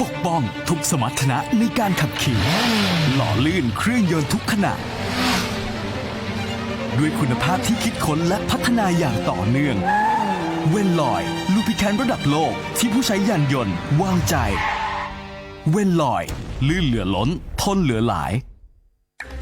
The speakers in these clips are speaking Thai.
ปกป้องทุกสมรรถนะในการขับขี่ หล่อลื่นเครื่องยนต์ทุกขณะ ด้วยคุณภาพที่คิดค้นและพัฒนาอย่างต่อเนื่อง เวนลอยลูพิแคนระดับโลกที่ผู้ใช้ยานยนต์วางใจ เวนลอย ลื่นเหลือล้น ทนเหลือหลาย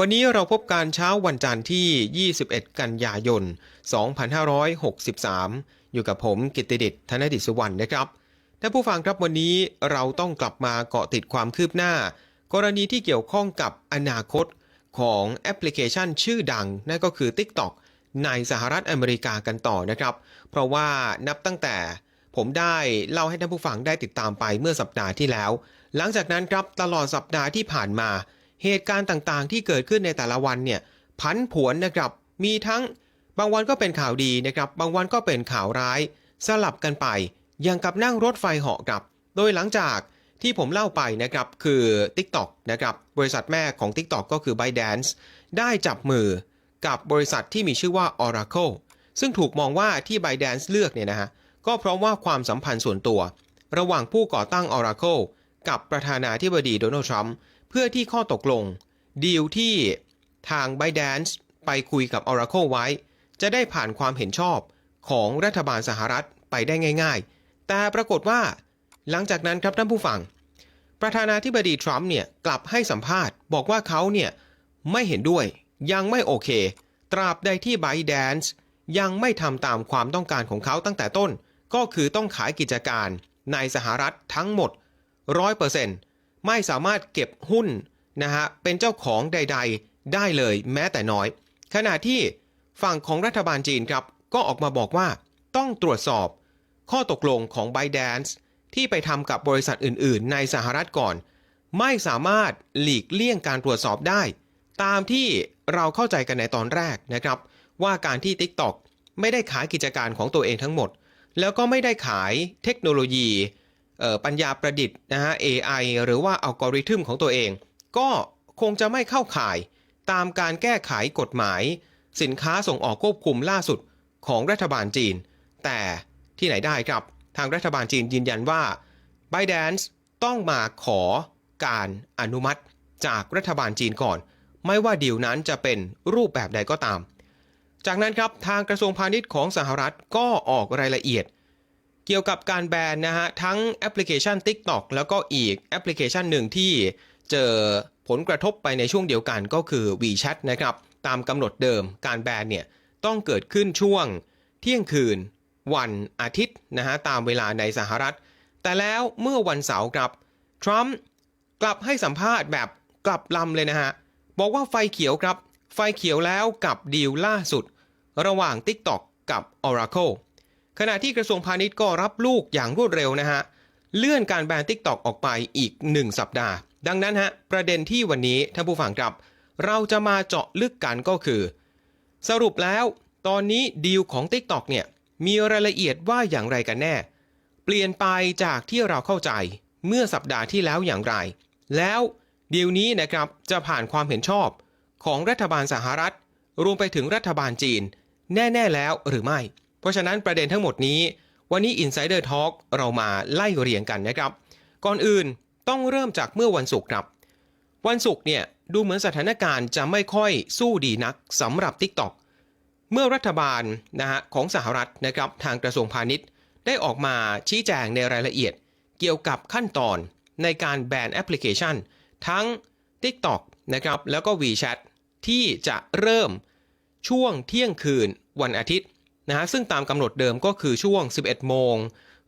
วันนี้เราพบกันเช้าวันจันทร์ที่ 21 กันยายน 2563 อยู่กับผมกิตติดิษฐ์ธนดิษฐ์สุวรรณนะครับท่านผู้ฟังครับวันนี้เราต้องกลับมาเกาะติดความคืบหน้า กรณีที่เกี่ยวข้องกับอนาคตของแอปพลิเคชันชื่อดัง นั่นก็คือ TikTok ในสหรัฐอเมริกากันต่อนะครับ เพราะว่านับตั้งแต่ผมได้เล่าให้ท่านผู้ฟังได้ติดตามไปเมื่อสัปดาห์ที่แล้ว หลังจากนั้นครับตลอดสัปดาห์ที่ผ่านมา เหตุการณ์ต่างๆ ที่เกิดขึ้นในแต่ละวันเนี่ยพันผวนนะครับมีทั้งบางวันก็เป็นข่าวดีนะครับบางวันก็เป็นข่าวร้าย สลับกันไปอย่างกับนั่งรถไฟเหาะครับ โดยหลังจากที่ผมเล่าไปนะครับคือ TikTok นะครับบริษัทแม่ของ TikTok ก็คือ ByteDance ได้จับมือกับบริษัทที่มีชื่อว่า Oracle ซึ่งถูกมองว่าที่ ByteDance เลือกเนี่ยนะฮะก็เพราะว่าความสัมพันธ์ส่วนตัว ระหว่างผู้ก่อตั้ง Oracle กับประธานาธิบดีโดนัลด์ทรัมป์ เพื่อที่ข้อตกลง ดีลที่ทาง Bydance ไปคุยกับ Oracle ไว้ จะได้ผ่านความเห็นชอบของรัฐบาลสหรัฐไปได้ง่าย ๆ แต่ปรากฏว่า หลังจากนั้นครับท่านผู้ฟัง ประธานาธิบดีทรัมป์เนี่ยกลับให้สัมภาษณ์ บอกว่าเขาเนี่ยไม่เห็นด้วยยังไม่โอเค ตราบใดที่ Bydance ยังไม่ทำตามความต้องการของเขาตั้งแต่ต้น ก็คือต้องขายกิจการในสหรัฐทั้งหมด 100% ไม่สามารถเก็บหุ้นนะฮะเป็นเจ้าของใด ๆ ได้เลยแม้แต่น้อย ขณะที่ฝั่งของรัฐบาลจีนครับ ก็ออกมาบอกว่าต้องตรวจสอบข้อตกลงของ b y d a n c e ที่ไปทำกับบริษัทอื่น ๆ ในสหรัฐก่อน ไม่สามารถหลีกเลี่ยงการตรวจสอบได้ ตามที่เราเข้าใจกันในตอนแรกนะครับ ว่าการที่ TikTok ไม่ได้ขายกิจการของตัวเองทั้งหมด แล้วก็ไม่ได้ขายเทคโนโลยี ปัญญาประดิษฐ์นะฮะ AI หรือว่าอัลกอริทึมของตัวเอง ก็คงจะไม่เข้าข่าย ตามการแก้ไขกฎหมาย สินค้าส่งออกควบคุมล่าสุดของรัฐบาลจีน แต่ที่ไหนได้ครับ ทางรัฐบาลจีนยืนยันว่า b y d a n c e ต้องมาขอการอนุมัติจากรัฐบาลจีนก่อน ไม่ว่าดีลนั้นจะเป็นรูปแบบใดก็ตาม จากนั้นครับทางกระทรวงพาณิชย์ของสหรัฐก็ออกรายละเอียด เกี่ยวกับการแบนนะฮะทั้งแอปพลิเคชัน TikTok แล้วก็อีกแอปพลิเคชันหนึ่งที่เจอผลกระทบไปในช่วงเดียวกันก็คือ WeChat นะครับ ตามกำหนดเดิมการแบนเนี่ยต้องเกิดขึ้นช่วงเที่ยงคืน วันอาทิตย์นะฮะตามเวลาในสหรัฐ แต่แล้วเมื่อวันเสาร์ครับทรัมป์กลับให้สัมภาษณ์แบบกลับลำเลยนะฮะ บอกว่าไฟเขียวครับ ไฟเขียวแล้วกับดีลล่าสุด ระหว่าง TikTok กับ Oracle ขณะที่กระทรวงพาณิชย์ก็รับลูกอย่างรวดเร็วนะฮะ เลื่อนการแบน TikTok ออกไปอีก 1 สัปดาห์ ดังนั้นฮะ ประเด็นที่วันนี้ท่านผู้ฟังครับ เราจะมาเจาะลึกกันก็คือ สรุปแล้ว ตอนนี้ดีลของ TikTok เนี่ยมีรายละเอียดว่าอย่างไรกันแน่ เปลี่ยนไปจากที่เราเข้าใจเมื่อสัปดาห์ที่แล้วอย่างไร แล้วดีลนี้นะครับจะผ่านความเห็นชอบของรัฐบาลสหรัฐ รวมไปถึงรัฐบาลจีน แน่ ๆ แล้วหรือไม่ เพราะฉะนั้นประเด็นทั้งหมดนี้ วันนี้ Insider Talk เรามาไล่เรียงกันนะครับ ก่อนอื่นต้องเริ่มจากเมื่อวันศุกร์ครับ วันศุกร์เนี่ยดูเหมือนสถานการณ์จะไม่ค่อยสู้ดีนักสำหรับ TikTok เมื่อรัฐบาลนะฮะของสหรัฐนะครับทางกระทรวงพาณิชย์ ได้ออกมาชี้แจงในรายละเอียด เกี่ยวกับขั้นตอนในการแบนแอปพลิเคชัน ทั้ง TikTok นะครับแล้วก็ WeChat ที่จะเริ่มช่วงเที่ยงคืนวันอาทิตย์ นะฮะซึ่งตามกำหนดเดิมก็คือช่วง 11 โมง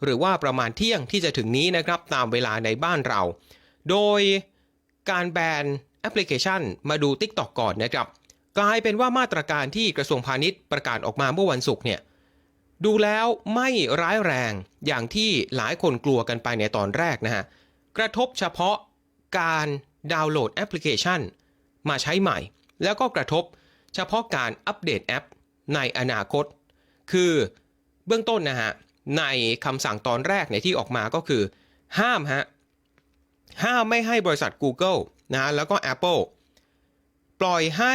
หรือว่าประมาณเที่ยงที่จะถึงนี้นะครับตามเวลาในบ้านเรา โดยการแบนแอปพลิเคชันมาดู TikTok ก่อนนะครับ กลายเป็นว่ามาตรการที่กระทรวงพาณิชย์ประกาศออกมาเมื่อวันศุกร์เนี่ยดูแล้วไม่ร้ายแรงอย่างที่หลายคนกลัวกันไปในตอนแรกนะฮะกระทบเฉพาะการดาวน์โหลดแอปพลิเคชัน มาใช้ใหม่ แล้วก็กระทบเฉพาะการอัปเดตแอปในอนาคต คือเบื้องต้นนะฮะในคำสั่งตอนแรกเนี่ยที่ออกมาก็คือ ห้ามฮะห้ามไม่ให้บริษัท Google นะฮะแล้วก็ Apple ปล่อยให้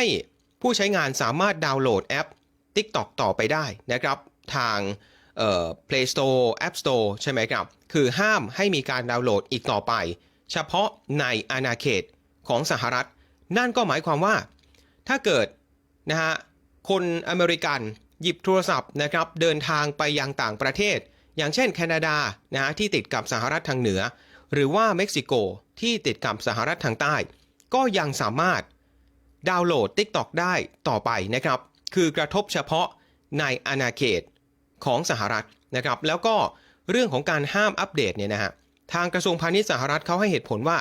ผู้ใช้งานสามารถดาวน์โหลดแอป TikTok ต่อไปได้นะครับทางเอ่อ Play Store App Store ใช่ไหมครับ คือห้ามให้มีการดาวน์โหลดอีกต่อไป เฉพาะในอาณาเขตของสหรัฐ นั่นก็หมายความว่า ถ้าเกิดนะฮะคนอเมริกัน หยิบโทรศัพท์นะครับเดินทางไปยังต่างประเทศ อย่างเช่นแคนาดานะฮะที่ติดกับสหรัฐทางเหนือ หรือว่าเม็กซิโกที่ติดกับสหรัฐทางใต้ ก็ยังสามารถดาวน์โหลด TikTok ได้ต่อไปนะครับ คือกระทบเฉพาะในอาณาเขตของสหรัฐนะครับ แล้วก็เรื่องของการห้ามอัปเดตเนี่ยนะฮะทางกระทรวงพาณิชย์สหรัฐเขาให้เหตุผลว่า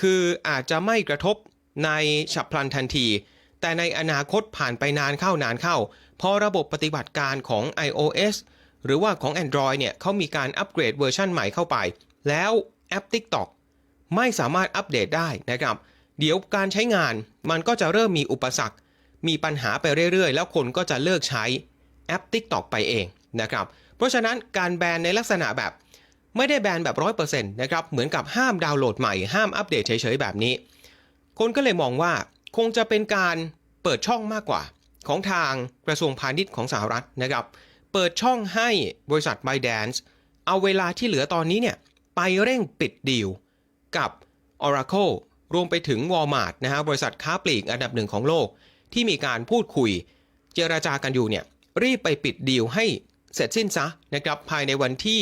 คืออาจจะไม่กระทบในฉับพลันทันที แต่ในอนาคตผ่านไปนานเข้านานเข้า พอระบบปฏิบัติการของ iOS หรือว่าของ Android เนี่ยเขามีการอัปเกรดเวอร์ชันใหม่เข้าไป แล้วแอป TikTok ไม่สามารถอัปเดตได้นะครับ เดี๋ยวการใช้งานมันก็จะเริ่มมีอุปสรรค มีปัญหาไปเรื่อยๆ แล้วคนก็จะเลิกใช้แอป TikTok ไปเองนะครับ เพราะฉะนั้นการแบนในลักษณะแบบ ไม่ได้แบนแบบ 100%นะครับ เหมือนกับห้ามดาวน์โหลดใหม่ ห้ามอัปเดตเฉยๆ แบบนี้ คนก็เลยมองว่า คงจะเป็นการเปิดช่องมากกว่า ของทางกระทรวงพาณิชย์ของสหรัฐนะครับ เปิดช่องให้บริษัท b y d a n c e เอาเวลาที่เหลือตอนนี้เนี่ยไปเร่งปิดดีลกับ Oracle รวมไปถึง Walmart นะฮะบริษัทค้าปลีกอันดับหนึ่งของโลก ที่มีการพูดคุย เจราจากันอยู่เนี่ยรีบไปปิดดีลให้เสร็จสิ้นซะนะครับภายในวันที่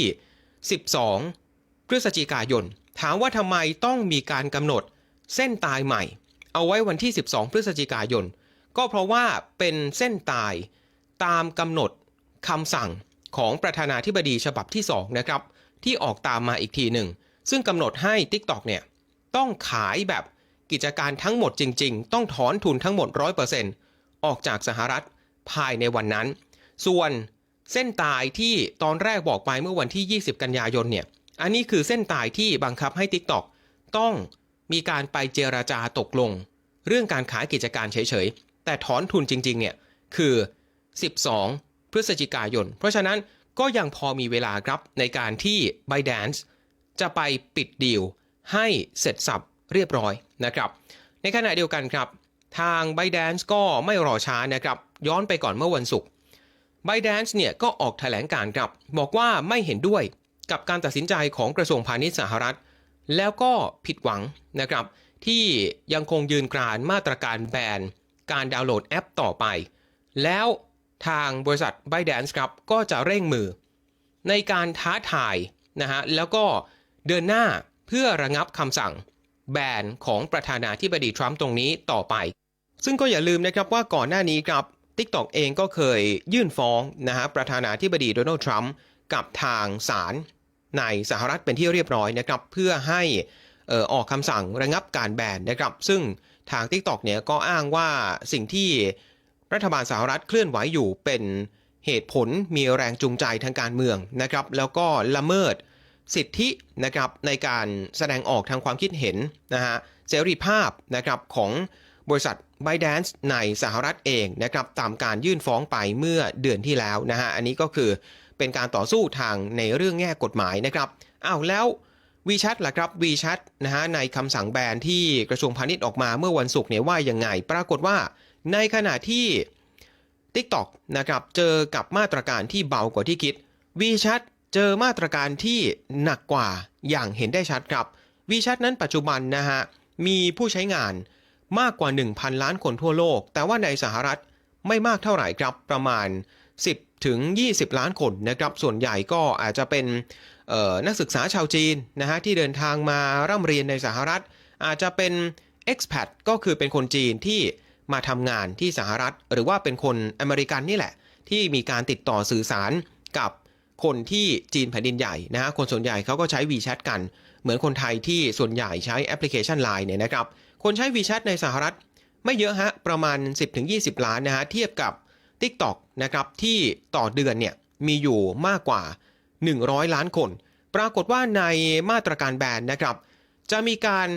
12 พฤศจิกายน ถามว่าทำไมต้องมีการกำหนดเส้นตายใหม่ เอาไว้วันที่ 12 พฤศจิกายน ก็เพราะว่าเป็นเส้นตายตามกำหนดคำสั่งของประธานาธิบดีฉบับที่ 2 นะครับ ที่ออกตามมาอีกทีหนึ่ง ซึ่งกำหนดให้ TikTok เนี่ย ต้องขายแบบกิจการทั้งหมดจริง ๆ ต้องถอนทุนทั้งหมด 100%ออกจากสหรัฐภายในวันนั้น ส่วนเส้นตายที่ตอนแรกบอกไปเมื่อวันที่ 20 กันยายนเนี่ย อันนี้คือเส้นตายที่บังคับให้ TikTok ต้อง มีการไปเจราจาตกลง เรื่องการขายกิจการเฉยๆ แต่ถอนทุนจริงๆ เนี่ยคือ 12 พฤศจิกายน เพราะฉะนั้นก็ยังพอมีเวลาครับในการที่ ByteDance จะไปปิดดีลให้เสร็จสับเรียบร้อยนะครับ ในขณะเดียวกันครับ ทาง ByteDance ก็ไม่รอช้านะครับ ย้อนไปก่อนเมื่อวันศุกร์ ByteDance เนี่ยก็ออกแถลงการครับ บอกว่าไม่เห็นด้วยกับการตัดสินใจของกระทรวงพาณิชย์สหรัฐ แล้วก็ผิดหวังนะครับที่ยังคงยืนกรานมาตรการแบนการดาวน์โหลดแอปต่อไป แล้วทางบริษัท Bydance ครับก็จะเร่งมือ ในการท้าทายนะฮะแล้วก็เดินหน้าเพื่อระงับคำสั่งแบนของประธานาธิบดีทรัมป์ตรงนี้ต่อไป ซึ่งก็อย่าลืมนะครับว่าก่อนหน้านี้ครับ TikTok เองก็เคยยื่นฟ้องนะฮะประธานาธิบดีโดนัลด์ทรัมป์กับทางศาล ในสหรัฐเป็นที่เรียบร้อยนะครับเพื่อให้ออกคำสั่งระงับการแบนนะครับซึ่งทาง TikTok เนี่ยก็อ้างว่าสิ่งที่รัฐบาลสหรัฐเคลื่อนไหวอยู่เป็นเหตุผลมีแรงจูงใจทางการเมืองนะครับแล้วก็ละเมิดสิทธินะครับในการแสดงออกทางความคิดเห็นนะฮะเสรีภาพนะครับของบริษัท b y d a n c e ในสหรัฐเองนะครับตามการยื่นฟ้องไปเมื่อเดือนที่แล้วนะฮะอันนี้ก็คือ เป็นการต่อสู้ทางในเรื่องแง่กฎหมายนะครับอ้าวแล้ว WeChat ล่ะครับ WeChat นะฮะในคำสั่งแบนที่กระทรวงพาณิชย์ออกมาเมื่อวันศุกร์เนี่ยว่ายังไง ปรากฏว่าในขณะที่ TikTok นะครับเจอกับมาตรการที่เบากว่าที่คิด WeChat เจอมาตรการที่หนักกว่าอย่างเห็นได้ชัดครับ WeChat นั้นปัจจุบันนะฮะมีผู้ใช้งานมากกว่า 1,000 ล้านคนทั่วโลก แต่ว่าในสหรัฐไม่มากเท่าไหร่ครับประมาณ 10 ถึง 20 ล้านคนนะครับส่วนใหญ่ก็อาจจะเป็นนักศึกษาชาวจีนนะฮะที่เดินทางมาร่ำเรียนในสหรัฐ อาจจะเป็น expat ก็คือเป็นคนจีนที่มาทำงานที่สหรัฐ หรือว่าเป็นคนอเมริกันนี่แหละ ที่มีการติดต่อสื่อสารกับคนที่จีนแผ่นดินใหญ่นะฮะคนส่วนใหญ่เขาก็ใช้ WeChat กัน เหมือนคนไทยที่ส่วนใหญ่ใช้แอปพลิเคชัน Line เนี่ยนะครับคนใช้ WeChat ในสหรัฐ ไม่เยอะฮะประมาณ 10-20 ล้านนะฮะเทียบกับ TikTok นะครับที่ต่อเดือนเนี่ยมีอยู่มากกว่า 100 ล้านคน ปรากฏว่าในมาตรการแบนนะครับ จะมีการ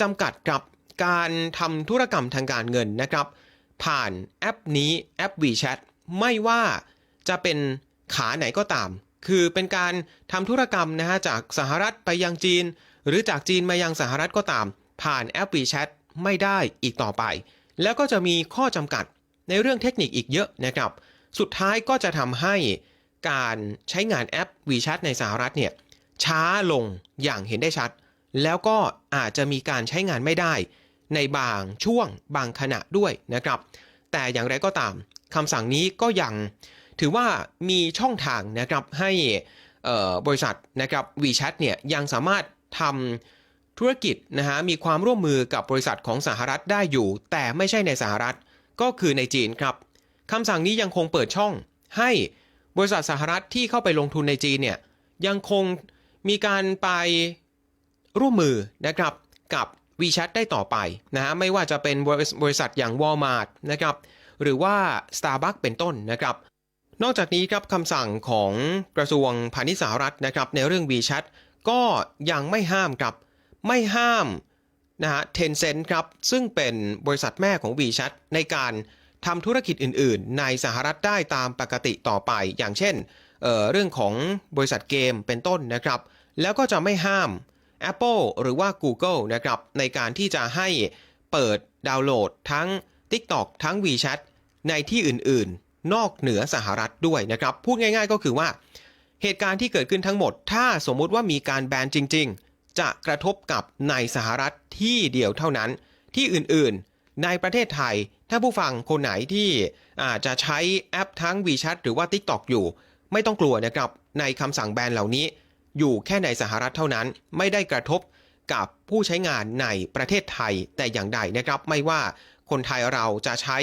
จำกัดกับการทำธุรกรรมทางการเงินนะครับ ผ่านแอปนี้แอป WeChat ไม่ว่าจะเป็นขาไหนก็ตาม คือเป็นการทำธุรกรรมนะฮะจากสหรัฐไปยังจีน หรือจากจีนมายังสหรัฐก็ตาม ผ่านแอป WeChat ไม่ได้อีกต่อไป แล้วก็จะมีข้อจำกัด ในเรื่องเทคนิคอีกเยอะนะครับ สุดท้ายก็จะทำให้การใช้งานแอป WeChat ในสหรัฐเนี่ยช้าลงอย่างเห็นได้ชัด แล้วก็อาจจะมีการใช้งานไม่ได้ในบางช่วงบางขณะด้วยนะครับ แต่อย่างไรก็ตามคำสั่งนี้ก็ยังถือว่ามีช่องทางนะครับให้บริษัทนะครับ WeChat เนี่ยยังสามารถทำธุรกิจนะฮะมีความร่วมมือกับบริษัทของสหรัฐได้อยู่ แต่ไม่ใช่ในสหรัฐ ก็คือในจีนครับคำสั่งนี้ยังคงเปิดช่อง ให้บริษัทสหรัฐที่เข้าไปลงทุนในจีนเนี่ยยังคงมีการไปร่วมมือนะครับกับ WeChat ได้ต่อไปนะฮะไม่ว่าจะเป็นบริบริษัทอย่าง Walmart นะครับหรือว่า Starbucks เป็นต้นนะครับ นอกจากนี้ครับคำสั่งของกระทรวงพาณิชย์สหรัฐนะครับในเรื่อง WeChat ก็ยังไม่ห้ามครับ ไม่ห้าม นะฮะ Tencent ครับ ซึ่งเป็นบริษัทแม่ของ WeChat ในการทำธุรกิจอื่น ๆ ในสหรัฐได้ตามปกติต่อไป อย่างเช่นเเรื่องของบริษัทเกมเป็นต้นนะครับ แล้วก็จะไม่ห้าม Apple หรือว่า Google นะครับในการที่จะให้เปิดดาวน์โหลดทั้ง TikTok ทั้ง WeChat ในที่อื่น ๆ นอกเหนือสหรัฐด้วยนะครับ พูดง่าย ๆ ก็คือว่า เหตุการณ์ที่เกิดขึ้นทั้งหมด ถ้าสมมุติว่ามีการแบนจริง ๆ จะกระทบกับในสหรัฐที่เดียวเท่านั้น ที่อื่นๆ ในประเทศไทย ถ้าผู้ฟังคนไหนที่อาจจะใช้แอปทั้ง WeChat หรือว่า TikTok อยู่ ไม่ต้องกลัวนะครับในคำสั่งแบนเหล่านี้ อยู่แค่ในสหรัฐเท่านั้นไม่ได้กระทบกับผู้ใช้งานในประเทศไทยแต่อย่างใดนะครับ ไม่ว่าคนไทยเราจะใช้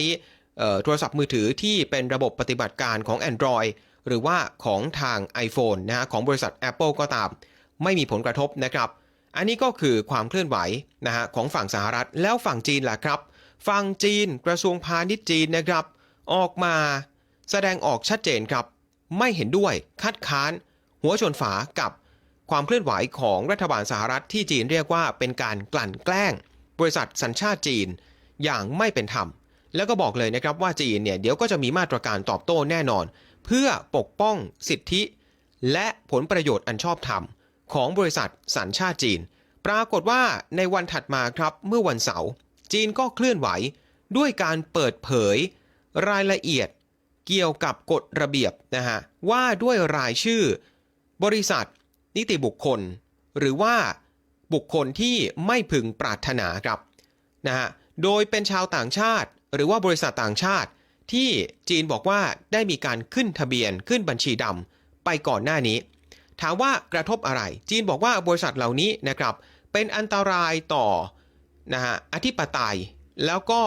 โทรศัพท์มือถือที่เป็นระบบปฏิบัติการของ Android หรือว่าของทาง iPhone นะฮะของบริษัท Apple ก็ตาม ไม่มีผลกระทบนะครับ อันนี้ก็คือความเคลื่อนไหวนะฮะของฝั่งสหรัฐแล้วฝั่งจีนล่ะครับ ฝั่งจีนกระทรวงพาณิชย์จีนนะครับ ออกมาแสดงออกชัดเจนครับ ไม่เห็นด้วยคัดค้าน หัวชนฝากับความเคลื่อนไหวของรัฐบาลสหรัฐที่จีนเรียกว่าเป็นการกลั่นแกล้ง บริษัทสัญชาติจีนอย่างไม่เป็นธรรม แล้วก็บอกเลยนะครับว่าจีนเนี่ยเดี๋ยวก็จะมีมาตรการตอบโต้แน่นอน เพื่อปกป้องสิทธิ และผลประโยชน์อันชอบธรรม ของบริษัทสัญชาติจีน ปรากฏว่าในวันถัดมาครับเมื่อวันเสาร์จีนก็เคลื่อนไหว ด้วยการเปิดเผย รายละเอียดเกี่ยวกับกฎระเบียบนะฮะว่าด้วยรายชื่อ บริษัท นิติบุคคล หรือว่าบุคคลที่ไม่พึงปรารถนาครับนะฮะโดยเป็นชาวต่างชาติ หรือว่าบริษัทต่างชาติ ที่จีนบอกว่าได้มีการขึ้นทะเบียนขึ้นบัญชีดำไปก่อนหน้านี้ ถามว่ากระทบอะไร จีนบอกว่าบริษัทเหล่านี้นะครับเป็นอันตรายต่อนะฮะอธิปไตย แล้วก็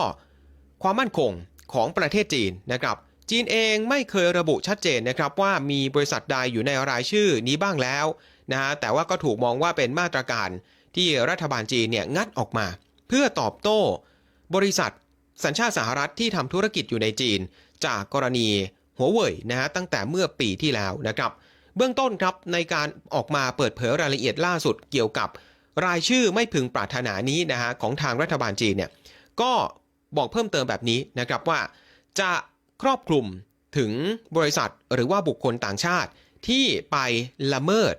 ความมั่นคงของประเทศจีนนะครับ จีนเองไม่เคยระบุชัดเจนนะครับว่ามีบริษัทใดอยู่ในรายชื่อนี้บ้างแล้วนะฮะแต่ว่าก็ถูกมองว่าเป็นมาตรการที่รัฐบาลจีนเนี่ยงัดออกมา เพื่อตอบโต้บริษัทสัญชาติสหรัฐที่ทำธุรกิจอยู่ในจีน จากกรณีหัวเว่ยนะฮะตั้งแต่เมื่อปีที่แล้วนะครับ เบื้องต้นครับในการออกมาเปิดเผยรายละเอียดล่าสุดเกี่ยวกับรายชื่อไม่พึงปรารถนานี้นะฮะของทางรัฐบาลจีนเนี่ยก็บอกเพิ่มเติมแบบนี้นะครับว่า จะครอบคลุมถึงบริษัทหรือว่าบุคคลต่างชาติที่ไปละเมิด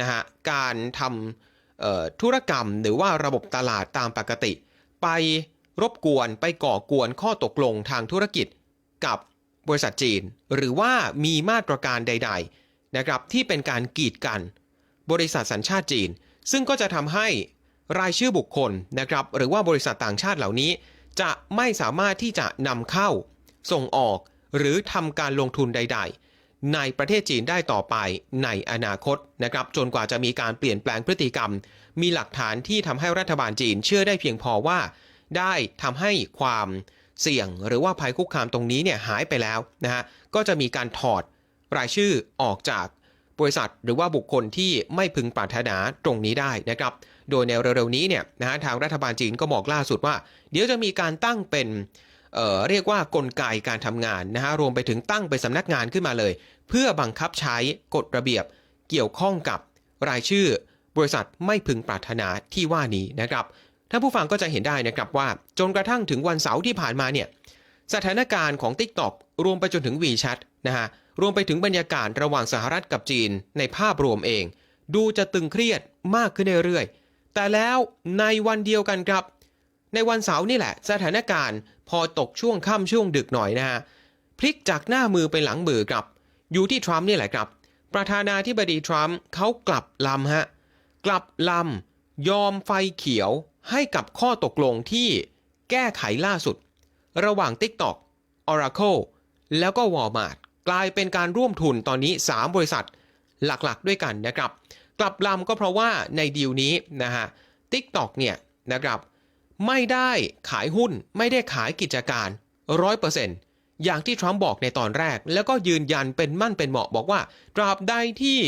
นะฮะการทำธุรกรรมหรือว่าระบบตลาดตามปกติ ไปรบกวนไปก่อกวนข้อตกลงทางธุรกิจกับบริษัทจีน หรือว่ามีมาตรการใด ๆ นะครับที่เป็นการกีดกัน บริษัทสัญชาติจีน ซึ่งก็จะทำให้รายชื่อบุคคลนะครับหรือว่าบริษัทต่างชาติเหล่านี้ จะไม่สามารถที่จะนำเข้า ส่งออกหรือทำการลงทุนใด ๆ ในประเทศจีนได้ต่อไปในอนาคตนะครับจนกว่าจะมีการเปลี่ยนแปลงพฤติกรรม มีหลักฐานที่ทำให้รัฐบาลจีนเชื่อได้เพียงพอว่า ได้ทำให้ความเสี่ยงหรือว่าภัยคุกคามตรงนี้เนี่ยหายไปแล้วนะฮะก็จะมีการถอด รายชื่อออกจากบริษัทหรือว่าบุคคลที่ไม่พึงปรารถนาตรงนี้ได้นะครับ โดยในเร็วๆนี้เนี่ยนะฮะทางรัฐบาลจีนก็บอกล่าสุดว่า เดี๋ยวจะมีการตั้งเป็นเอ่อเรียกว่ากลไกการทำงานนะฮะรวมไปถึงตั้งเป็นสำนักงานขึ้นมาเลย เพื่อบังคับใช้กฎระเบียบเกี่ยวข้องกับรายชื่อบริษัทไม่พึงปรารถนาที่ว่านี้นะครับท่านผู้ฟังก็จะเห็นได้นะครับว่า จนกระทั่งถึงวันเสาร์ที่ผ่านมาเนี่ยสถานการณ์ของ TikTok รวมไปจนถึง WeChat นะฮะ รวมไปถึงบรรยากาศระหว่างสหรัฐกับจีนในภาพรวมเอง ดูจะตึงเครียดมากขึ้นเรื่อยๆ แต่แล้วในวันเดียวกันครับ ในวันเสาร์นี่แหละ สถานการณ์พอตกช่วงค่ำช่วงดึกหน่อยนะฮะพลิกจากหน้ามือไปหลังมือครับ อยู่ที่ทรัมป์นี่แหละครับ ประธานาธิบดีทรัมป์เขากลับลำฮะกลับลำยอมไฟเขียวให้กับข้อตกลงที่แก้ไขล่าสุด ระหว่าง TikTok Oracle แล้วก็ Walmart กลายเป็นการร่วมทุนตอนนี้ 3 บริษัทหลักๆ ด้วยกันนะครับ กลับลำก็เพราะว่าในดีลนี้นะฮะ TikTok เนี่ยนะครับไม่ได้ขายหุ้นไม่ได้ขายกิจการ 100%อย่างที่ทรัมป์บอกในตอนแรก แล้วก็ยืนยันเป็นมั่นเป็นเหมาะบอกว่า ตราบใดที่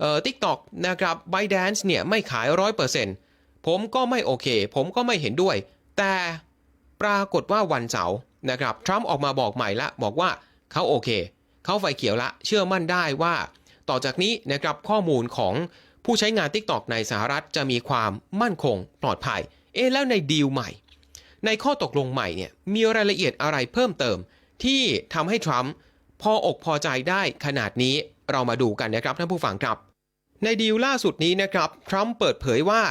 เอ่อ TikTok นะครับ ByteDance เนี่ยไม่ขาย 100%ผมก็ไม่โอเค ผมก็ไม่เห็นด้วย แต่ปรากฏว่าวันเสาร์นะครับทรัมป์ออกมาบอกใหม่ละ บอกว่าเขาโอเค เขาไฟเขียวละ เชื่อมั่นได้ว่า ต่อจากนี้นะครับข้อมูลของผู้ใช้งาน TikTok ในสหรัฐจะมีความมั่นคงปลอดภัย เอ๊แล้วในดีลใหม่ ในข้อตกลงใหม่เนี่ยมีรายละเอียดอะไรเพิ่มเติม ที่ทำให้ทรัมป์พออกพอใจได้ขนาดนี้เรามาดูกันนะครับท่านผู้ฟังครับ ในดีลล่าสุดนี้นะครับทรัมป์เปิดเผยว่า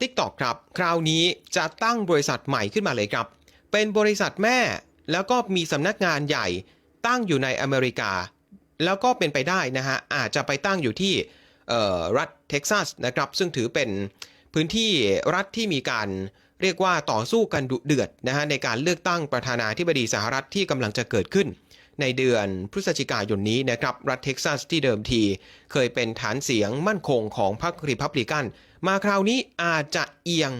TikTok ครับ คราวนี้จะตั้งบริษัทใหม่ขึ้นมาเลยครับ เป็นบริษัทแม่ แล้วก็มีสำนักงานใหญ่ ตั้งอยู่ในอเมริกา แล้วก็เป็นไปได้นะฮะอาจจะไปตั้งอยู่ที่รัฐเท็กซัสนะครับซึ่งถือเป็นพื้นที่รัฐที่มีการเรียกว่าต่อสู้กันดุเดือดนะฮะในการเลือกตั้งประธานาธิบดีสหรัฐที่กำลังจะเกิดขึ้น ในเดือนพฤศจิกายนนี้นะครับรัฐเท็กซัสที่เดิมที เคยเป็นฐานเสียงมั่นคงของพรรครีพับลิกัน มาคราวนี้อาจจะเอียง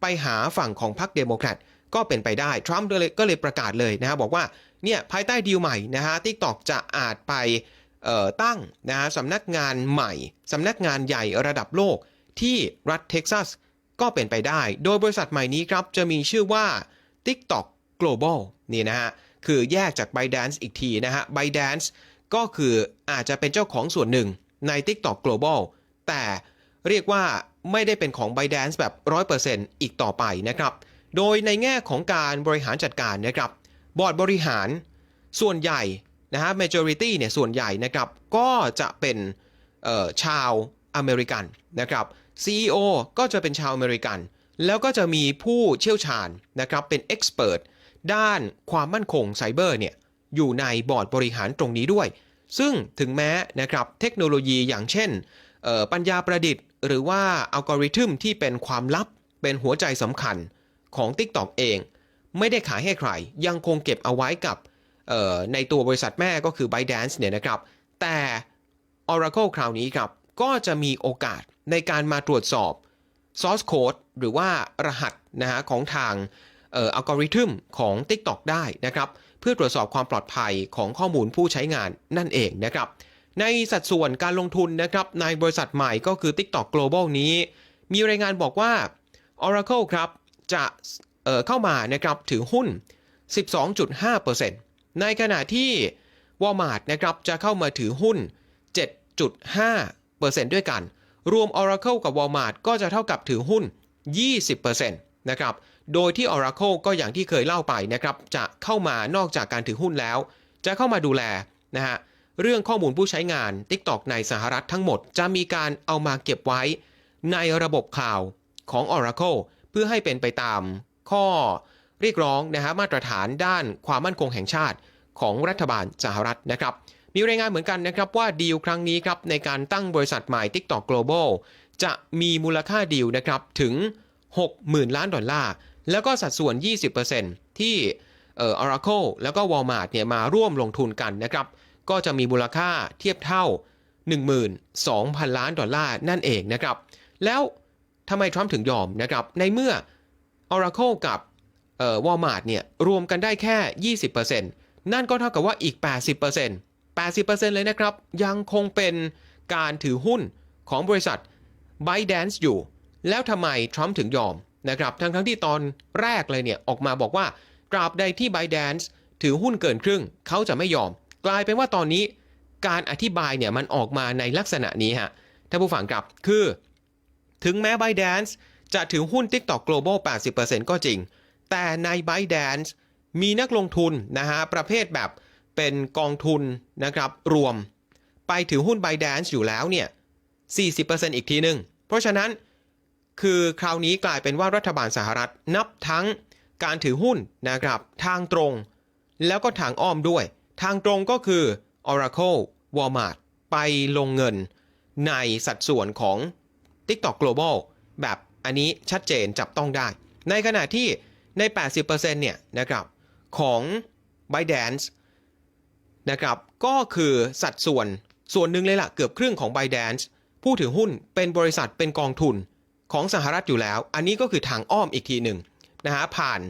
ไปหาฝั่งของพรรคเดโมแครตก็เป็นไปได้ ทรัมป์ก็เลยประกาศเลยนะฮะบอกว่าเนี่ยภายใต้ดีลใหม่นะฮะทิกตอกจะอาจไปตั้งนะฮะสำนักงานใหม่สำนักงานใหญ่ระดับโลกที่รัฐเท็กซัสก็เป็นไปได้ โดยบริษัทใหม่นี้ครับ จะมีชื่อว่า TikTok Global นี่นะฮะ คือแยกจาก ByteDance อีกทีนะฮะ ByteDance ก็คืออาจจะเป็นเจ้าของส่วนหนึ่งใน TikTok Global แต่เรียกว่าไม่ได้เป็นของ ByteDance แบบ 100%อีกต่อไปนะครับ โดยในแง่ของการบริหารจัดการนะครับ บอร์ดบริหารส่วนใหญ่นะฮะ majority เนี่ยส่วนใหญ่นะครับก็จะเป็นชาวอเมริกันนะครับ CEO ก็จะเป็นชาวอเมริกัน แล้วก็จะมีผู้เชี่ยวชาญนะครับเป็น expert ด้านความมั่นคงไซเบอร์เนี่ยอยู่ในบอร์ดบริหารตรงนี้ด้วย ซึ่งถึงแม้นะครับเทคโนโลยีอย่างเช่น ปัญญาประดิษฐ์ หรือว่าอัลกอริทึมที่เป็นความลับเป็นหัวใจสำคัญของ TikTok เอง ไม่ได้ขายให้ใคร ยังคงเก็บเอาไว้กับในตัวบริษัทแม่ก็คือ ByteDance เนี่ยนะครับ แต่ Oracle คราวนี้ครับ ก็จะมีโอกาสในการมาตรวจสอบ source code หรือว่ารหัสนะฮะของทางอัลกอริทึมของ TikTok ได้นะครับ เพื่อตรวจสอบความปลอดภัยของข้อมูลผู้ใช้งานนั่นเองนะครับ ในสัดส่วนการลงทุนนะครับในบริษัทใหม่ก็คือ TikTok Global นี้ มีรายงานบอกว่า Oracle ครับจะ เข้ามานะครับถือหุ้น 12.5%ในขณะที่ Walmart นะครับจะเข้ามาถือหุ้น 7.5%ด้วยกัน รวม Oracle กับ Walmart ก็จะเท่ากับถือหุ้น 20%นะครับ โดยที่ Oracle ก็อย่างที่เคยเล่าไปนะครับจะเข้ามานอกจากการถือหุ้นแล้ว จะเข้ามาดูแลนะฮะเรื่องข้อมูลผู้ใช้งาน TikTok ในสหรัฐทั้งหมด จะมีการเอามาเก็บไว้ในระบบคลาวของ Oracle เพื่อให้เป็นไปตาม ข้อเรียกร้องนะฮะมาตรฐานด้านความมั่นคงแห่งชาติของรัฐบาลสหรัฐนะครับ มีรายงานเหมือนกันนะครับว่าดีลครั้งนี้ครับในการตั้งบริษัทใหม่ TikTok Global จะมีมูลค่าดีลนะครับถึง 60,000 ล้านดอลลาร์ แล้วก็สัดส่วน 20%ที่เอ่อ Oracle แล้วก็ Walmart เนี่ยมาร่วมลงทุนกันนะครับ ก็จะมีมูลค่าเทียบเท่า 12,000 ล้านดอลลาร์นั่นเองนะครับ แล้วทำไมทรัมป์ถึงยอมนะครับ ในเมื่อ Oracle กับเอ่อ Walmart เนี่ยรวมกันได้แค่ 20%นั่นก็เท่ากับว่าอีก 80% 80%เลยนะครับ ยังคงเป็นการถือหุ้นของบริษัท ByteDance อยู่ แล้วทำไมทรัมป์ถึงยอมนะครับ ทั้งทั้งที่ตอนแรกเลยเนี่ย ออกมาบอกว่าตราบใดที่ ByteDance ถือหุ้นเกินครึ่ง เขาจะไม่ยอม กลายเป็นว่าตอนนี้การอธิบายเนี่ย มันออกมาในลักษณะนี้ฮะท่านผู้ฟังครับคือ ถึงแม้ ByteDance จะถือหุ้น TikTok Global 80%ก็จริง แต่ใน ByteDance มีนักลงทุนนะฮะประเภทแบบเป็นกองทุนนะครับรวม ไปถือหุ้น ByteDance อยู่แล้วเนี่ย 40%อีกทีหนึ่ง เพราะฉะนั้นคือคราวนี้กลายเป็นว่ารัฐบาลสหรัฐนับทั้งการถือหุ้นนะครับทางตรง แล้วก็ทางอ้อมด้วย ทางตรงก็คือ Oracle Walmart ไปลงเงินในสัดส่วนของ TikTok Global แบบ อันนี้ชัดเจนจับต้องได้ ในขณะที่ใน 80%เนี่ยนะครับของ ByteDance นะครับก็คือสัดส่วนส่วนหนึ่งเลยล่ะเกือบครึ่งของ ByteDance ผู้ถือหุ้นเป็นบริษัทเป็นกองทุนของสหรัฐอยู่แล้ว อันนี้ก็คือทางอ้อมอีกทีหนึ่งนะฮะผ่าน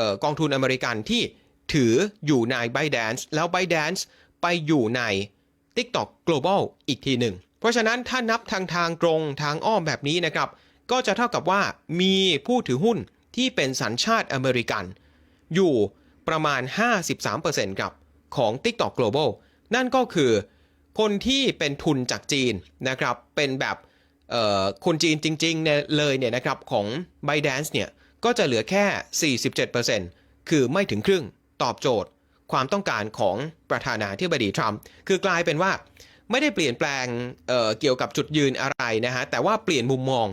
ออกองทุนอเมริกันที่ถืออยู่ใน ByteDance แล้ว ByteDance ไปอยู่ใน TikTok Global อีกทีหนึ่ง เพราะฉะนั้นถ้านับทางทางตรงทางอ้อมแบบนี้นะครับ ก็จะเท่ากับว่ามีผู้ถือหุ้นที่เป็นสัญชาติอเมริกัน อยู่ประมาณ 53%ครับของ TikTok Global นั่นก็คือคนที่เป็นทุนจากจีนนะครับ เป็นแบบคนจีนจริงๆเเลยเนี่ยนะครับของ ByteDance เนี่ยก็จะเหลือแค่ 47%คือไม่ถึงครึ่งตอบโจทย์ ความต้องการของประธานาธิบดีทรัมป์คือกลายเป็นว่าไม่ได้เปลี่ยนแปลงเเกี่ยวกับจุดยืนอะไรนะฮะแต่ว่าเปลี่ยนมุมมอง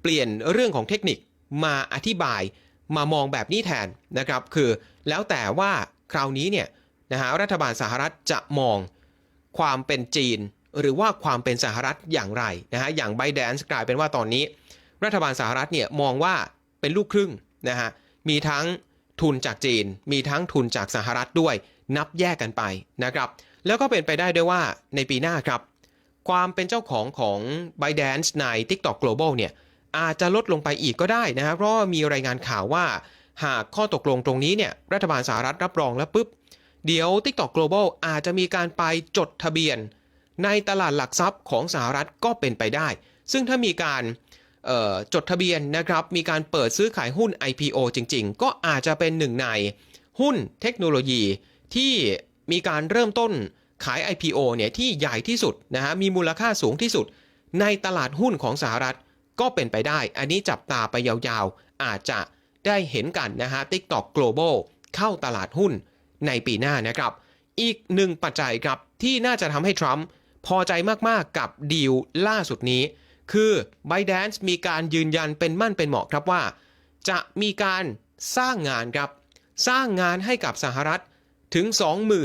เปลี่ยนเรื่องของเทคนิคมาอธิบายมามองแบบนี้แทนนะครับคือแล้วแต่ว่าคราวนี้เนี่ยนะฮะรัฐบาลสหรัฐจะมองความเป็นจีน หรือว่าความเป็นสหรัฐอย่างไรนะฮะอย่างไบแดนส์กลายเป็นว่าตอนนี้ รัฐบาลสหรัฐเนี่ยมองว่าเป็นลูกครึ่งนะฮะมีทั้งทุนจากจีน มีทั้งทุนจากสหรัฐด้วย นับแยกกันไปนะครับ แล้วก็เป็นไปได้ด้วยว่าในปีหน้าครับ ความเป็นเจ้าของของ b y d a n c e ใน TikTok Global เนี่ย อาจจะลดลงไปอีกก็ได้นะครับเพราะมีรายงานข่าวว่า หากข้อตกลงตรงนี้เนี่ยรัฐบาลสหรัฐรับรองแล้วปุ๊บ เดี๋ยว TikTok Global อาจจะมีการไปจดทะเบียน ในตลาดหลักทรัพย์ของสหรัฐก็เป็นไปได้ ซึ่งถ้ามีการจดทะเบียนนะครับ มีการเปิดซื้อขายหุ้น IPO จริง ๆ ก็อาจจะเป็นหนึ่งในหุ้นเทคโนโลยีที่มีการเริ่มต้นขาย IPO เนี่ยที่ใหญ่ที่สุดนะฮะ มีมูลค่าสูงที่สุดในตลาดหุ้นของสหรัฐ ก็เป็นไปได้ อันนี้จับตาไปยาวๆ อาจจะได้เห็นกันนะฮะ TikTok Global เข้าตลาดหุ้นในปีหน้านะครับ อีกหนึ่งปัจจัยครับที่น่าจะทำให้ทรัมป์พอใจมากๆกับดีลล่าสุดนี้ คือ ByteDance มีการยืนยันเป็นมั่นเป็นเหมาะครับว่า จะมีการสร้างงานครับ สร้างงานให้กับสหรัฐถึง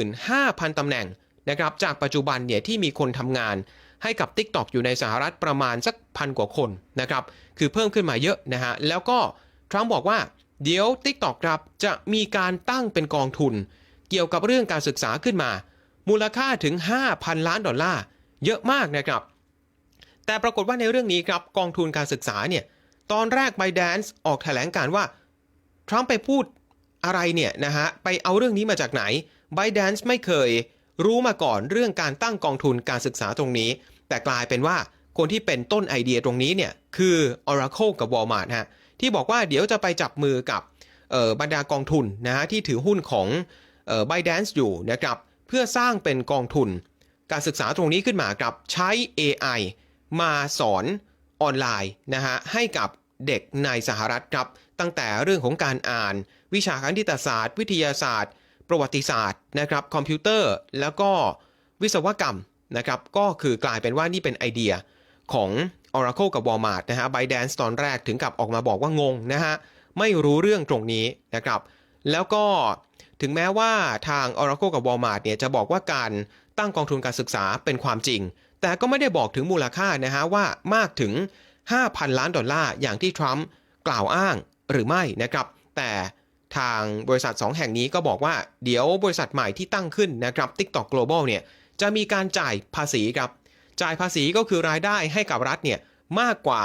25,000ตำแหน่งนะครับ จากปัจจุบันเนี่ยที่มีคนทำงาน ให้กับ TikTok อยู่ในสหรัฐประมาณสักพันกว่าคนนะครับ คือเพิ่มขึ้นมาเยอะนะฮะ แล้วก็ทรัมป์บอกว่าเดี๋ยว TikTok ครับจะมีการตั้งเป็นกองทุน เกี่ยวกับเรื่องการศึกษาขึ้นมา มูลค่าถึง 5,000 ล้านดอลลาร์ เยอะมากนะครับ แต่ปรากฏว่าในเรื่องนี้ครับกองทุนการศึกษาเนี่ยตอนแรก ByteDance ออกแถลงการว่าทรัมป์ไปพูดอะไรเนี่ยนะฮะไปเอาเรื่องนี้มาจากไหน ByteDance ไม่เคยรู้มาก่อนเรื่องการตั้งกองทุนการศึกษาตรงนี้ แต่กลายเป็นว่าคนที่เป็นต้นไอเดียตรงนี้เนี่ยคือ Oracle กับ Walmart ฮะที่บอกว่าเดี๋ยวจะไปจับมือกับบรรดากองทุนนะฮะที่ถือหุ้นของเอ่อ ByteDance อยู่นะครับเพื่อสร้างเป็นกองทุน การศึกษาตรงนี้ขึ้นมากับใช้ AI มาสอนออนไลน์นะฮะให้กับเด็กในสหรัฐครับตั้งแต่เรื่องของการอ่าน วิชาคณิตศาสตร์ วิทยาศาสตร์ ประวัติศาสตร์นะครับคอมพิวเตอร์ แล้วก็วิศวกรรม นะครับก็คือกลายเป็นว่านี่เป็นไอเดียของ Oracle กับ Walmart นะฮะ ByteDance ตอนแรกถึงกับออกมาบอกว่างงนะฮะ ไม่รู้เรื่องตรงนี้นะครับ แล้วก็ถึงแม้ว่าทาง Oracle กับ Walmart เนี่ยจะบอกว่าการตั้งกองทุนการศึกษาเป็นความจริง แต่ก็ไม่ได้บอกถึงมูลค่านะฮะว่ามากถึง 5,000 ล้านดอลลาร์อย่างที่ทรัมป์กล่าวอ้างหรือไม่นะครับ แต่ทางบริษัท 2 แห่งนี้ก็บอกว่าเดี๋ยวบริษัทใหม่ที่ตั้งขึ้นนะครับ TikTok Global เนี่ย จะมีการจ่ายภาษีครับ จ่ายภาษีก็คือรายได้ให้กับรัฐเนี่ยมากกว่า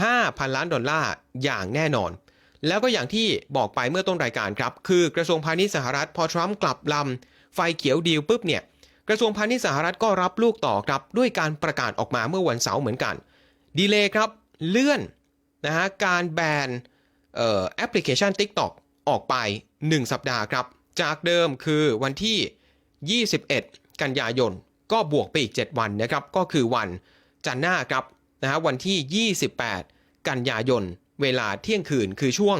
5,000 ล้านดอลลาร์อย่างแน่นอน แล้วก็อย่างที่บอกไปเมื่อต้นรายการครับ คือกระทรวงพาณิชย์สหรัฐพอทรัมป์กลับลำไฟเขียวดีลปุ๊บเนี่ยกระทรวงพาณิชย์สหรัฐก็รับลูกต่อครับด้วยการประกาศออกมาเมื่อวันเสาร์เหมือนกัน ดีเลย์ครับเลื่อนนะฮะการแบนแอปพลิเคชัน TikTok ออกไป 1 สัปดาห์ครับ จากเดิมคือวันที่ 21 กันยายน ก็บวกไปอีก 7 วันนะครับ ก็คือวันจันทร์หน้าครับนะฮะวันที่ 28 กันยายน เวลาเที่ยงคืนคือช่วง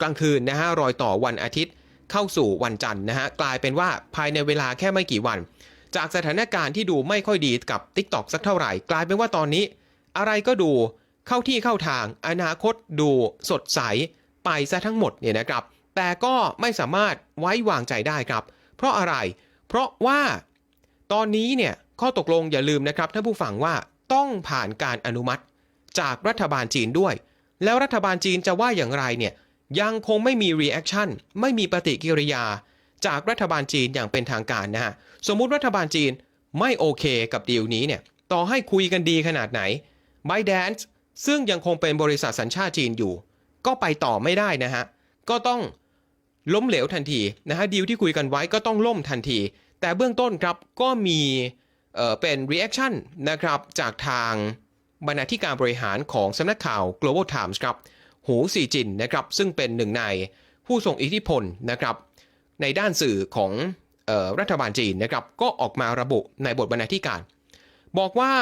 กลางคืนนะฮะรอยต่อวันอาทิตย์เข้าสู่วันจันทร์นะฮะกลายเป็นว่าภายในเวลาแค่ไม่กี่วัน จากสถานการณ์ที่ดูไม่ค่อยดีกับ TikTok สักเท่าไหร่ กลายเป็นว่าตอนนี้ อะไรก็ดูเข้าที่เข้าทาง อนาคตดูสดใสไปซะทั้งหมดเนี่ยนะครับ แต่ก็ไม่สามารถไว้วางใจได้ครับ เพราะอะไร เพราะว่า ตอนนี้เนี่ยข้อตกลงอย่าลืมนะครับท่านผู้ฟังว่าต้องผ่านการอนุมัติจากรัฐบาลจีนด้วย แล้วรัฐบาลจีนจะว่าอย่างไรเนี่ยยังคงไม่มีรีแอคชั่นไม่มีปฏิกิริยา จากรัฐบาลจีนอย่างเป็นทางการนะฮะสมมุติรัฐบาลจีนไม่โอเคกับดีลนี้เนี่ยต่อให้คุยกันดีขนาดไหน b y d a n c e ซึ่งยังคงเป็นบริษัทสัญชาติจีนอยู่ ก็ไปต่อไม่ได้นะฮะ ก็ต้องล้มเหลวทันทีนะฮะดีลที่คุยกันไว้ก็ต้องล่มทันที แต่เบื้องต้นครับก็มีเเป็น reaction นะครับจากทางบรรณาธิการบริหารของสำนักข่าว Global Times ครับหูซีจินนะครับซึ่งเป็นหนึ่งในผู้ทรงอิทธิพลนะครับในด้านสื่อของออรัฐบาลจีนนะครับก็ออกมาระบุในบทบรรณาธิการ บอกว่า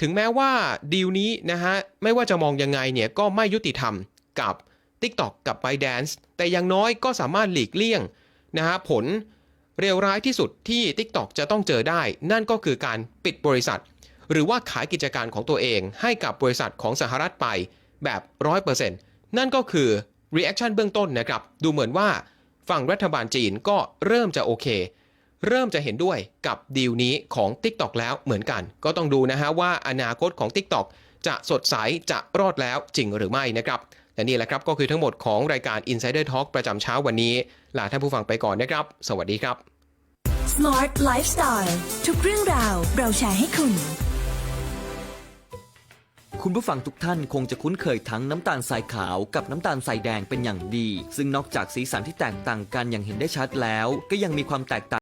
ถึงแม้ว่าดีลนี้นะฮะไม่ว่าจะมองยังไงเนี่ยก็ไม่ยุติธรรมกับ TikTok กับ b y d a n c e แต่อย่างน้อยก็สามารถหลีกเลี่ยงนะฮะผล เร็วร้ายที่สุดที่ TikTok จะต้องเจอได้ นั่นก็คือการปิดบริษัท หรือว่าขายกิจการของตัวเองให้กับบริษัทของสหรัฐไปแบบ 100%นั่นก็คือ reaction เบื้องต้นนะครับ ดูเหมือนว่าฝั่งรัฐบาลจีนก็เริ่มจะโอเค เริ่มจะเห็นด้วยกับดีลนี้ของ TikTok แล้วเหมือนกัน ก็ต้องดูนะฮะว่าอนาคตของ TikTok จะสดใสจะรอดแล้วจริงหรือไม่นะครับและนี่แหละครับก็คือทั้งหมดของรายการ Insider Talk ประจำเช้าวันนี้ ลาท่านผู้ฟังไปก่อนนะครับ สวัสดีครับ Smart Lifestyle ทุกเรื่องราวเราแชร์ให้คุณ คุณผู้ฟังทุกท่านคงจะคุ้นเคยทั้งน้ำตาลทรายขาวกับน้ำตาลทรายแดงเป็นอย่างดี ซึ่งนอกจากสีสันที่แตกต่างกันอย่างเห็นได้ชัดแล้ว ก็ยังมีความแตกต่าง